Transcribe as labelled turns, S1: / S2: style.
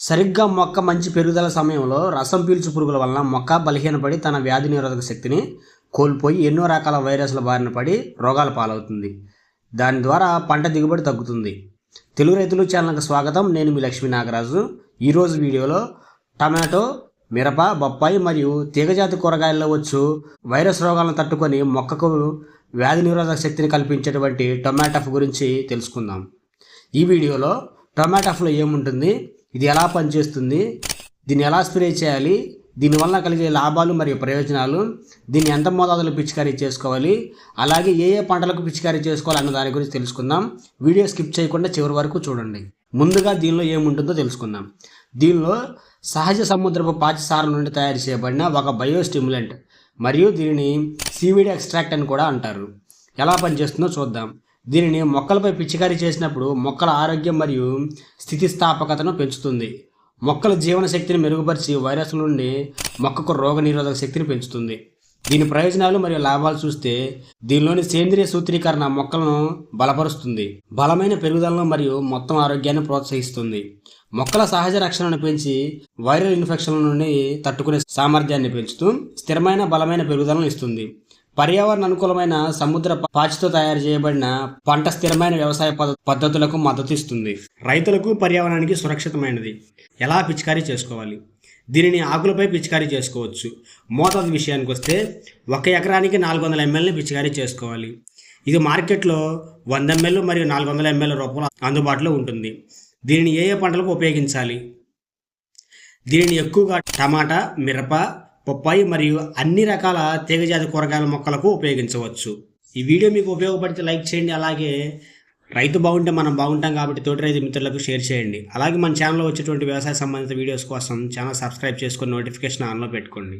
S1: సరిగ్గా మొక్క మంచి పెరుగుదల సమయంలో రసం పీల్చు పురుగుల వలన మొక్క బలహీనపడి తన వ్యాధి నిరోధక శక్తిని కోల్పోయి ఎన్నో రకాల వైరస్ల బారిన పడి రోగాల పాలవుతుంది. దాని ద్వారా పంట దిగుబడి తగ్గుతుంది. తెలుగు రైతులు ఛానల్కి స్వాగతం. నేను మీ లక్ష్మీ నాగరాజు. ఈరోజు వీడియోలో టమాటో మిరప బొప్పాయి మరియు తీగజాతి కూరగాయల్లో వచ్చు వైరస్ రోగాలను తట్టుకొని మొక్కకు వ్యాధి నిరోధక శక్తిని కల్పించేటువంటి టొమాటోఫ్ గురించి తెలుసుకుందాం. ఈ వీడియోలో టొమాటోఫ్లో ఏముంటుంది? ఇది ఎలా పనిచేస్తుంది? దీన్ని ఎలా స్ప్రే చేయాలి? దీనివల్ల కలిగే లాభాలు మరియు ప్రయోజనాలు దీన్ని ఎంత మోతాదులో పిచికారీ చేసుకోవాలి అలాగే ఏ ఏ పంటలకు పిచికారీ చేసుకోవాలి అన్న దాని గురించి తెలుసుకుందాం. వీడియో స్కిప్ చేయకుండా చివరి వరకు చూడండి. ముందుగా దీనిలో ఏముంటుందో తెలుసుకుందాం. దీనిలో సహజ సముద్రపు పాచిసారం నుండి తయారు చేయబడిన ఒక బయో స్టిమ్యులెంట్ మరియు దీనిని సీవీడ్ ఎక్స్ట్రాక్ట్ అని కూడా అంటారు. ఎలా పనిచేస్తుందో చూద్దాం. దీనిని మొక్కలపై పిచికారీ చేసినప్పుడు మొక్కల ఆరోగ్యం మరియు స్థితిస్థాపకతను పెంచుతుంది. మొక్కల జీవన శక్తిని మెరుగుపరిచి వైరస్ల నుండి మొక్కకు రోగ నిరోధక శక్తిని పెంచుతుంది. దీని ప్రయోజనాలు మరియు లాభాలు చూస్తే దీనిలోని సేంద్రియ సూత్రీకరణ మొక్కలను బలపరుస్తుంది. బలమైన పెరుగుదలను మరియు మొత్తం ఆరోగ్యాన్ని ప్రోత్సహిస్తుంది. మొక్కల సహజ రక్షణను పెంచి వైరల్ ఇన్ఫెక్షన్ల నుండి తట్టుకునే సామర్థ్యాన్ని పెంచుతూ స్థిరమైన బలమైన పెరుగుదలను ఇస్తుంది. పర్యావరణ అనుకూలమైన సముద్ర పాచితో తయారు చేయబడిన పంట స్థిరమైన వ్యవసాయ పద్ధతులకు మద్దతు ఇస్తుంది. రైతులకు పర్యావరణానికి సురక్షితమైనది. ఎలా పిచికారీ చేసుకోవాలి? దీనిని ఆకులపై పిచికారీ చేసుకోవచ్చు. మోతాదు విషయానికి వస్తే ఒక ఎకరానికి నాలుగు వందల ఎంఎల్ని పిచికారీ చేసుకోవాలి. ఇది మార్కెట్లో వంద ఎంఎల్ మరియు నాలుగు వందల ఎంఎల్ రూపాయలు అందుబాటులో ఉంటుంది. దీనిని ఏ ఏ పంటలకు ఉపయోగించాలి? దీనిని ఎక్కువగా టమాటా మిరప బొప్పాయి మరియు అన్ని రకాల తీగజాతి కూరగాయల మొక్కలకు ఉపయోగించవచ్చు. ఈ వీడియో మీకు ఉపయోగపడితే లైక్ చేయండి. అలాగే రైతు బాగుంటే మనం బాగుంటాం కాబట్టి తోటి రైతు మిత్రులకు షేర్ చేయండి. అలాగే మన ఛానల్లో వచ్చేటువంటి వ్యవసాయ సంబంధిత వీడియోస్ కోసం ఛానల్ సబ్స్క్రైబ్ చేసుకొని నోటిఫికేషన్ ఆన్లో పెట్టుకోండి.